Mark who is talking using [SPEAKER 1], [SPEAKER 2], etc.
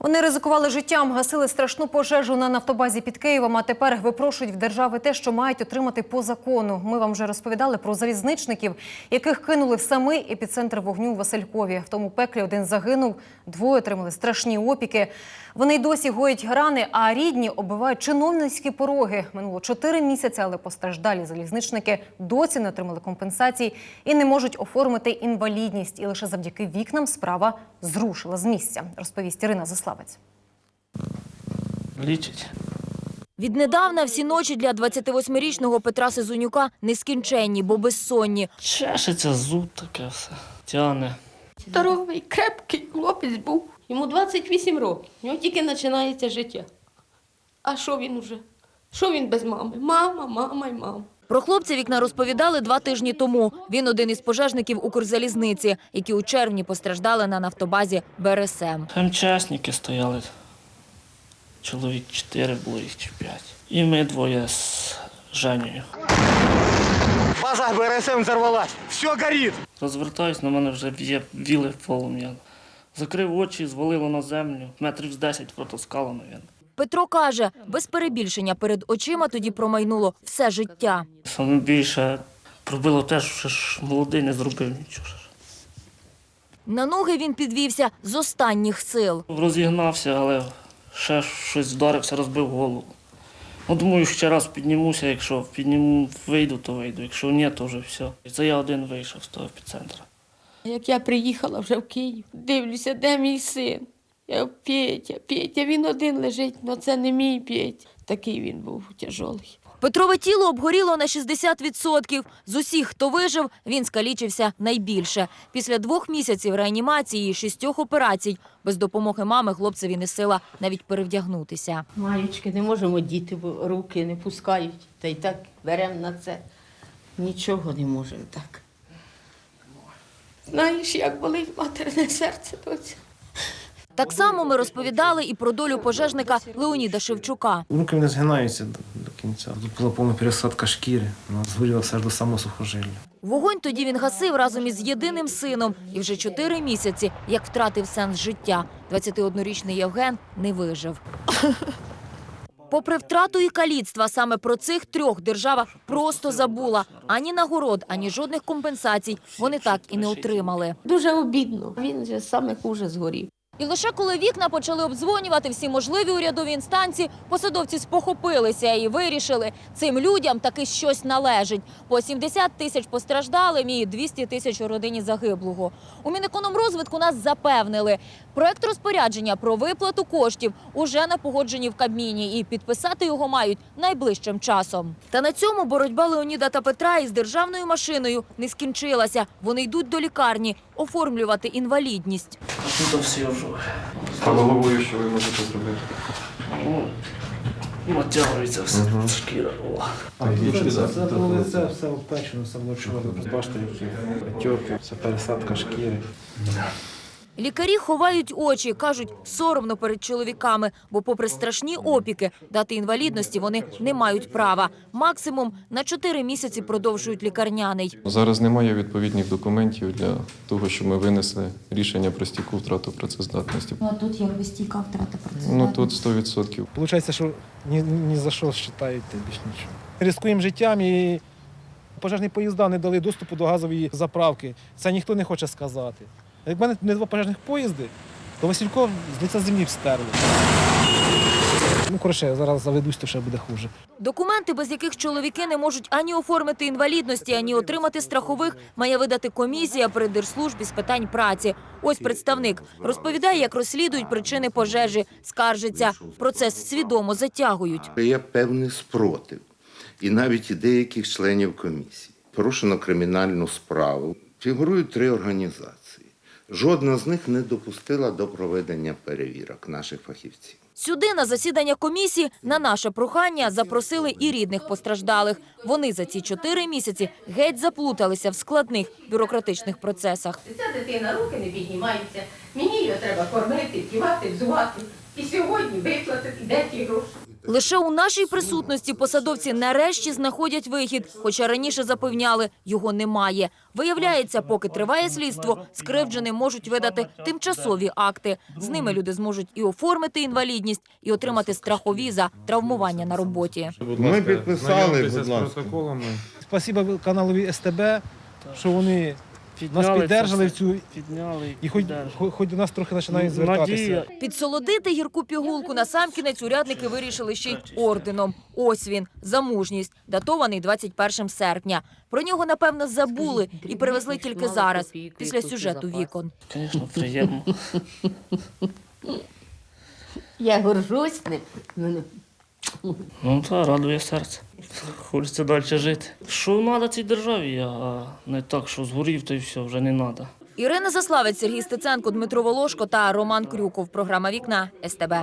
[SPEAKER 1] Вони ризикували життям, гасили страшну пожежу на нафтобазі під Києвом. А тепер випрошують в держави те, що мають отримати по закону. Ми вам вже розповідали про залізничників, яких кинули в самий епіцентр вогню у Василькові. В тому пеклі один загинув, двоє отримали страшні опіки. Вони й досі гоять рани, а рідні оббивають чиновницькі пороги. Минуло чотири місяці, але постраждалі залізничники досі не отримали компенсацій і не можуть оформити інвалідність. І лише завдяки вікнам справа зрушила з місця, розповість Ірина Заславець.
[SPEAKER 2] Лічить.
[SPEAKER 3] Віднедавна всі ночі для 28-річного Петра Сезонюка нескінченні, бо безсонні.
[SPEAKER 2] Чешеться, зуб таке все. Тяне.
[SPEAKER 4] Здоровий, крепкий хлопець був. Йому 28 років. У нього тільки починається життя. А що він уже? Що він без мами? Мама, мама й мама.
[SPEAKER 3] Про хлопця вікна розповідали два тижні тому. Він один із пожежників Укрзалізниці, які у червні постраждали на нафтобазі БРСМ.
[SPEAKER 2] МЧСники стояли. Чоловік чотири було їх чи п'ять. І ми двоє з Женєю.
[SPEAKER 5] База БРСМ взорвалась. Все горит.
[SPEAKER 2] Розвертаюсь, на мене вже б'є віли полум'я. Закрив очі, звалило на землю. Метрів з десять протоскало, мабуть.
[SPEAKER 3] Pетро каже, без перебільшення перед очима тоді промайнуло все життя.
[SPEAKER 2] Саме більше пробило те, що ж молодий не зробив нічого.
[SPEAKER 3] На ноги він підвівся з останніх сил.
[SPEAKER 2] Розігнався, але ще щось вдарився, розбив голову. Ну, думаю, ще раз піднімуся, якщо підніму, вийду, то вийду. Якщо ні, то вже все. Це я один вийшов з того епіцентра.
[SPEAKER 4] Як я приїхала вже в Київ, дивлюся, де мій син. Я Петя, Петя, він один лежить, але це не мій Петя. Такий він був тяжолий.
[SPEAKER 3] Петрове тіло обгоріло на 60%. З усіх, хто вижив, він скалічився найбільше. Після двох місяців реанімації і шістьох операцій без допомоги мами хлопцеві не сила навіть перевдягнутися.
[SPEAKER 4] Маючки, не можемо діти, бо руки не пускають. Та й так беремо на це. Нічого не можемо так. Знаєш, як болить матерне серце доця.
[SPEAKER 3] Так само ми розповідали і про долю пожежника Леоніда Шевчука.
[SPEAKER 6] Руки не згинаються до, до кінця. Тут була повна пересадка шкіри. Вона згоріла все ж до самого сухожилля.
[SPEAKER 3] Вогонь тоді він гасив разом із єдиним сином. І вже чотири місяці, як втратив сенс життя. 21-річний Євген не вижив. Попри втрату і каліцтва, саме про цих трьох держава просто забула. Ані нагород, ані жодних компенсацій вони так і не отримали.
[SPEAKER 4] Дуже обідно. Він же саме хуже згорів.
[SPEAKER 3] І лише коли вікна почали обдзвонювати всі можливі урядові інстанції, посадовці спохопилися і вирішили, цим людям таки щось належить. По 70 тисяч постраждалим і 200 тисяч у родині загиблого. У Мінекономрозвитку нас запевнили, проект розпорядження про виплату коштів уже на погодженні в Кабміні і підписати його мають найближчим часом. Та на цьому боротьба Леоніда та Петра із державною машиною не скінчилася. Вони йдуть до лікарні оформлювати інвалідність.
[SPEAKER 2] А тут всі вже.
[SPEAKER 7] А головою що ви можете зробити?
[SPEAKER 2] Ну, натягується все, шкіра. О.
[SPEAKER 6] Це було лице, все обпечено, все було чорно. Бачите, які отьоки, це пересадка шкіри.
[SPEAKER 3] Лікарі ховають очі, кажуть, соромно перед чоловіками, бо, попри страшні опіки, дати інвалідності вони не мають права. Максимум на 4 місяці продовжують лікарняний.
[SPEAKER 7] Зараз немає відповідних документів для того, щоб ми винесли рішення про стійку втрату працездатності.
[SPEAKER 8] Ну, а тут якби стійка втрата
[SPEAKER 7] Ну тут 100%.
[SPEAKER 6] Получається, що ні, ні за що считають більш нічого. Ризикуємо життям і пожежні поїзда не дали доступу до газової заправки. Це ніхто не хоче сказати. Якби не- не два пожежних поїзди, то Васильков з лиця землі б стерли. Ну, коротше, зараз заведусь, то ще буде хуже.
[SPEAKER 3] Документи, без яких чоловіки не можуть ані оформити інвалідності, ані отримати страхових, має видати комісія при держслужбі з питань праці. Ось представник розповідає, як розслідують причини пожежі, скаржиться. Процес свідомо затягують.
[SPEAKER 9] Є певний спротив, і навіть і деяких членів комісії. Порушено кримінальну справу. Фігурують три організації. Жодна з них не допустила до проведення перевірок наших фахівців.
[SPEAKER 3] Сюди на засідання комісії на наше прохання запросили і рідних постраждалих. Вони за ці чотири місяці геть заплуталися в складних бюрократичних процесах.
[SPEAKER 4] Ця дитина руки не піднімаються. Мені її треба кормити, вдівати, взувати. І сьогодні виплатити, де ті гроші.
[SPEAKER 3] Лише у нашій присутності посадовці нарешті знаходять вихід, хоча раніше запевняли, його немає. Виявляється, поки триває слідство, скривдженим можуть видати тимчасові акти. З ними люди зможуть і оформити інвалідність, і отримати страхові за травмування на роботі.
[SPEAKER 9] Ми підписали, будь ласка.
[SPEAKER 7] протоколами.
[SPEAKER 6] Спасибо каналові СТБ, що вони нас
[SPEAKER 2] Підняли
[SPEAKER 6] піддержали
[SPEAKER 2] це
[SPEAKER 6] в цю.
[SPEAKER 2] Підняли
[SPEAKER 6] і хоч,
[SPEAKER 2] піддержали.
[SPEAKER 6] хоч, хоч до нас трохи починають звертатися.
[SPEAKER 2] Надія.
[SPEAKER 3] Підсолодити гірку пігулку насамкінець урядники вирішили ще й орденом. Ось він за мужність, датований 21 серпня. Про нього напевно забули і привезли тільки зараз, після сюжету вікон.
[SPEAKER 2] Звісно, приємно.
[SPEAKER 4] Я горжусь ним.
[SPEAKER 2] Ну, так, радує серце. Хочеться далі жити. Що треба цій державі, а не так, що згорів, то й все, вже не треба.
[SPEAKER 3] Ірина Заславець, Сергій Стеценко, Дмитро Волошко та Роман Крюков. Програма Вікна СТБ.